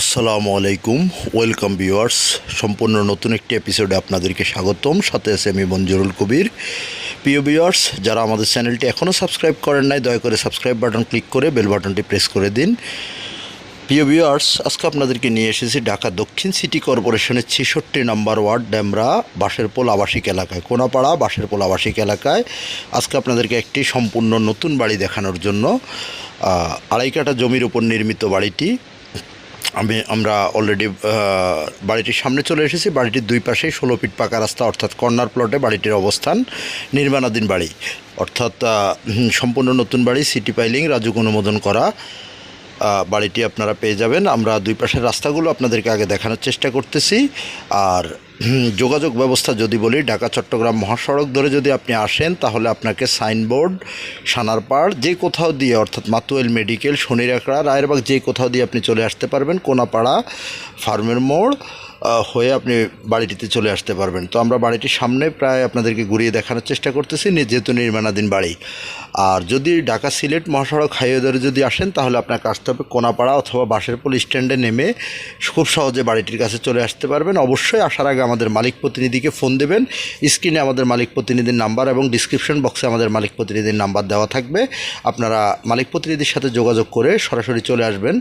আসসালামু আলাইকুম, welcome viewers. সম্পূর্ণ নতুন একটি এপিসোডে আপনাদেরকে স্বাগতম। সাথে আছে আমি মঞ্জুরুল কবির। প্রিয় ভিউয়ার্স, যারা আমাদের চ্যানেলটি এখনও সাবস্ক্রাইব করেন নাই, দয়া করে সাবস্ক্রাইব বাটন ক্লিক করে বেল বাটনটি প্রেস করে দিন। প্রিয় ভিউয়ার্স, আজকে আপনাদেরকে নিয়ে এসেছি ঢাকা দক্ষিণ সিটি কর্পোরেশনের ছেষট্টি নম্বর ওয়ার্ড ড্যামরা বাঁশেরপোল আবাসিক এলাকায়, কোনাপাড়া বাঁশের বাঁশেরপোল আবাসিক এলাকায়। আজকে আপনাদেরকে একটি সম্পূর্ণ নতুন বাড়ি দেখানোর জন্য আড়াই কাঠা জমির উপর নির্মিত বাড়িটি। আমি, আমরা অলরেডি বাড়িটির সামনে চলে এসেছি। বাড়িটির দুই পাশে ষোলো ফিট পাকা রাস্তা, অর্থাৎ কর্নার প্লটে বাড়িটির অবস্থান। নির্মাণাধীন বাড়ি। অর্থাৎ সম্পূর্ণ নতুন বাড়ি, সিটি পাইলিং, রাজুক অনুমোদন করা। বাড়িটি আপনারা পেয়ে যাবেন। আমরা দুই পাশের রাস্তাগুলো আপনাদেরকে আগে দেখানোর চেষ্টা করতেছি। আর যোগাযোগ ব্যবস্থা যদি বলি, ঢাকা, চট্টগ্রাম মহাসড়ক ধরে যদি আপনি আসেন, তাহলে আপনাকে সাইনবোর্ড, সানারপাড়, যে কোথাও দিয়ে, অর্থাৎ মাতুয়েল মেডিকেল শনিরাকড়া রায়েরবাগ, যে কোথাও দিয়ে আপনি চলে আসতে পারবেন, কোনাপাড়া, ফার্মের মোড় হয়ে আপনি বাড়িটিতে চলে আসতে পারবেন। তো আমরা বাড়িটির সামনে প্রায় আপনাদেরকে ঘুরিয়ে দেখানোর চেষ্টা করতেছি যেহেতু নির্মাণাধীন বাড়ি। আর যদি ঢাকা সিলেট মহাসড়ক হাইওয়ে ধরে যদি আসেন, তাহলে আপনাকে আসতে হবে কোনাপাড়া অথবা বাসেরপোল স্ট্যান্ডে নেমে খুব সহজে বাড়িটির কাছে চলে আসতে পারবেন। অবশ্যই আসার আগে আমাদের মালিক প্রতিনিধিকে ফোন দেবেন। স্ক্রিনে আমাদের মালিক প্রতিনিধির নাম্বার এবং ডিসক্রিপশন বক্সে আমাদের মালিক প্রতিনিধির নাম্বার দেওয়া থাকবে। আপনারা মালিক প্রতিনিধির সাথে যোগাযোগ করে সরাসরি চলে আসবেন।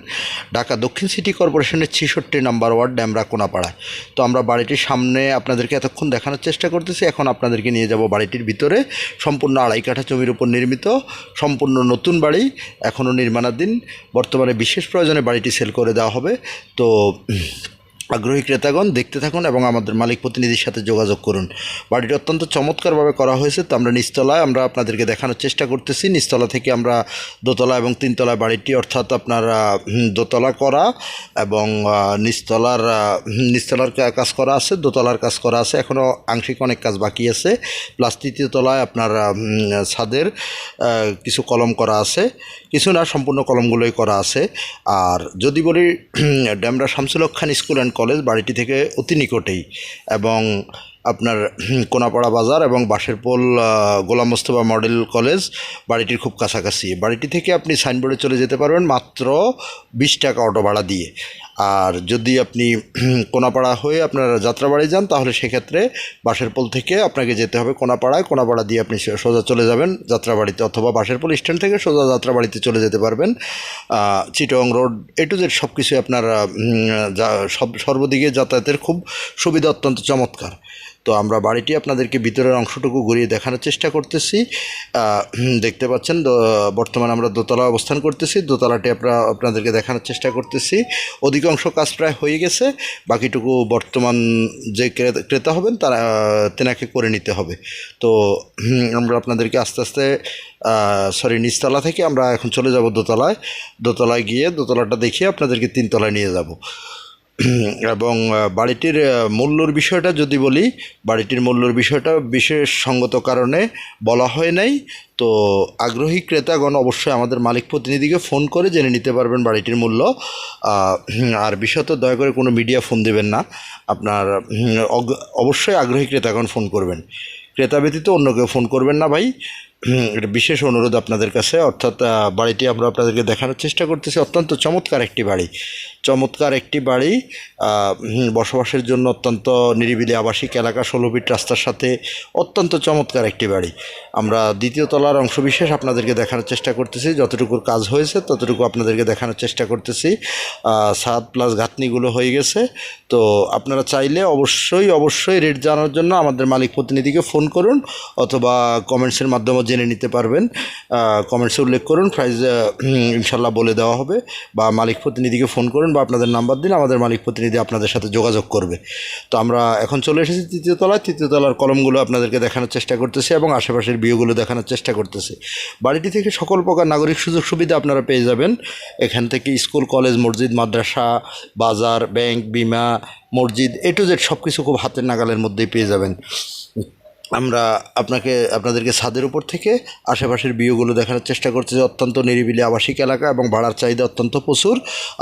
ঢাকা দক্ষিণ সিটি কর্পোরেশনের ছেষট্টি নাম্বার ওয়ার্ড ড্যামরা কোনাপাড়ায় তো আমরা বাড়িটির সামনে আপনাদেরকে এতক্ষণ দেখানোর চেষ্টা করতেছি। এখন আপনাদেরকে নিয়ে যাব বাড়িটির ভিতরে। সম্পূর্ণ আড়াই কাঠা জমির উপর নির্মিত, সম্পূর্ণ নতুন বাড়ি। এখনও নির্মাণাধীন। বর্তমানে বিশেষ প্রয়োজনে বাড়িটি সেল করে দেওয়া হবে। তো আগ্রহী ক্রেতাগণ দেখতে থাকুন এবং আমাদের মালিক প্রতিনিধির সাথে যোগাযোগ করুন। বাড়িটি অত্যন্ত চমৎকারভাবে করা হয়েছে, তো আমরা নিচতলায় আমরা আপনাদেরকে দেখানোর চেষ্টা করতেছি। নিচতলা থেকে আমরা দোতলা এবং তিনতলা বাড়িটি অর্থাৎ আপনার দোতলা করা এবং নিচতলার নিচতলার কাজ করা আছে, দোতলার কাজ করা আছে। এখনও আংশিক অনেক কাজ বাকি আছে। প্লাস তৃতীয় তলায় আপনার ছাদের কিছু কলম করা আছে। কিছু না, সম্পূর্ণ কলমগুলোই করা আছে। আর যদি বলি Demra Shamsul Haque Khan school and college বাড়িটি থেকে অতি নিকটেই এবং আপনার কোনাপাড়া বাজার এবং বাঁশেরপোল পোল গোলাম মোস্তফা মডেল কলেজ বাড়িটির খুব কাছাকাছি। বাড়িটি থেকে আপনি সাইনবোর্ডে চলে যেতে পারবেন মাত্র বিশ টাকা অটো ভাড়া দিয়ে। আর যদি আপনি কোনাপাড়া হয়ে আপনারা যাত্রাবাড়ি যান, তাহলে সেক্ষেত্রে বাসের বাঁশেরপোল থেকে আপনাকে যেতে হবে কোনাপাড়ায়। কোনাপাড়া দিয়ে আপনি সোজা চলে যাবেন যাত্রাবাড়িতে অথবা বাসের বাঁশেরপোল স্ট্যান্ড থেকে সোজা যাত্রাবাড়িতে চলে যেতে পারবেন। চিটং রোড, এ টু জেড সব কিছুই আপনার সব, সর্বদিকে যাতায়াতের খুব সুবিধা অত্যন্ত চমৎকার। তো আমরা বাড়িটি আপনাদেরকে ভিতরের অংশটুকু ঘুরিয়ে দেখানোর চেষ্টা করতেছি। দেখতে পাচ্ছেন বর্তমানে আমরা দোতলা অবস্থান করতেছি। দোতলাটি আমরা আপনাদেরকে দেখানোর চেষ্টা করতেছি। অধিকাংশ কাজ প্রায় হয়ে গেছে। বাকিটুকু বর্তমান যে ক্রে- ক্রেতা হবেন, তারা, তেনাকে করে নিতে হবে। তো আমরা আপনাদেরকে আস্তে আস্তে সরি নিচতলা থেকে আমরা এখন চলে যাব দোতলায়। দোতলায় গিয়ে দোতলাটা দেখিয়ে আপনাদেরকে তিনতলায় নিয়ে যাব। এবং বাড়িটির মূল্যর বিষয়টা যদি বলি, বাড়িটির মূল্যর বিষয়টা বিশেষ সঙ্গত কারণে বলা হয় নাই। তো আগ্রহী ক্রেতাগণ অবশ্যই আমাদের মালিক প্রতিনিধিকে ফোন করে জেনে নিতে পারবেন বাড়িটির মূল্য। আর বিশেষত দয়া করে কোনো মিডিয়া ফোন দেবেন না। আপনার অবশ্যই আগ্রহী ক্রেতাগণ ফোন করবেন। ক্রেতা ব্যতীত অন্য কেউ ফোন করবেন না ভাই। এটা বিশেষ অনুরোধ আপনাদের কাছে, অর্থাৎ বাড়িটি আমরা আপনাদেরকে দেখানোর চেষ্টা করতেছি। অত্যন্ত চমৎকার একটি বাড়ি। চমৎকার একটি বাড়ি বসবাসের জন্য অত্যন্ত নিরিবিলি আবাসিক এলাকা, ষোলো ফিট রাস্তার সাথে অত্যন্ত চমৎকার একটি বাড়ি। আমরা দ্বিতীয় তলার অংশবিশেষ আপনাদেরকে দেখানোর চেষ্টা করতেছি। যতটুকুর কাজ হয়েছে, ততটুকু আপনাদেরকে দেখানোর চেষ্টা করতেছি। সাত প্লাস গাঁথনিগুলো হয়ে গেছে। তো আপনারা চাইলে অবশ্যই অবশ্যই রেট জানার জন্য আমাদের মালিক প্রতিনিধিকে ফোন করুন, অথবা কমেন্টসের মাধ্যমে জেনে নিতে পারবেন। কমেন্টসে উল্লেখ করুন প্রাইস ইনশাল্লাহ বলে দেওয়া হবে। বা মালিক প্রতিনিধিকে ফোন করুন বা আপনাদের নাম্বার দিন আমাদের মালিক প্রতিনিধি আপনাদের সাথে যোগাযোগ করবে। তো আমরা এখন চলে এসেছি তৃতীয় তলায়। তৃতীয় তলার কলমগুলো আপনাদেরকে দেখানোর চেষ্টা করতেছি এবং আশেপাশের ভিউগুলো দেখানোর চেষ্টা করতেছি। বাড়িটি থেকে সকল প্রকার নাগরিক সুযোগ সুবিধা আপনারা পেয়ে যাবেন। এখান থেকে স্কুল, কলেজ, মসজিদ, মাদ্রাসা, বাজার, ব্যাংক, বিমা, মসজিদ এ টু জেড সব কিছু খুব হাতের নাগালের মধ্যেই পেয়ে যাবেন। আমরা আপনাকে, আপনাদেরকে ছাদের উপর থেকে আশেপাশের ভিউগুলো দেখানোর চেষ্টা করছি যে অত্যন্ত নিরিবিলি আবাসিক এলাকা এবং ভাড়ার চাহিদা অত্যন্ত প্রচুর।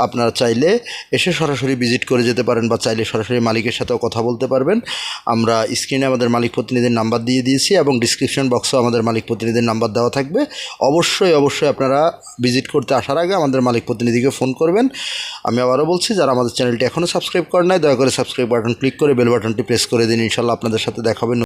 আপনারা চাইলে এসে সরাসরি ভিজিট করে যেতে পারেন বা চাইলে সরাসরি মালিকের সাথেও কথা বলতে পারবেন। আমরা স্ক্রিনে আমাদের মালিক প্রতিনিধির নাম্বার দিয়ে দিয়েছি এবং ডিসক্রিপশন বক্সেও আমাদের মালিক প্রতিনিধির নাম্বার দেওয়া থাকবে। অবশ্যই অবশ্যই আপনারা ভিজিট করতে আসার আগে আমাদের মালিক প্রতিনিধিকে ফোন করবেন। আমি আবারও বলছি, যারা আমাদের চ্যানেলটি এখনও সাবস্ক্রাইব করেন নাই, দয়া করে সাবস্ক্রাইব বাটন ক্লিক করে বেল বাটনটি প্রেস করে দিন। ইনশাল্লাহ আপনাদের সাথে দেখাবেন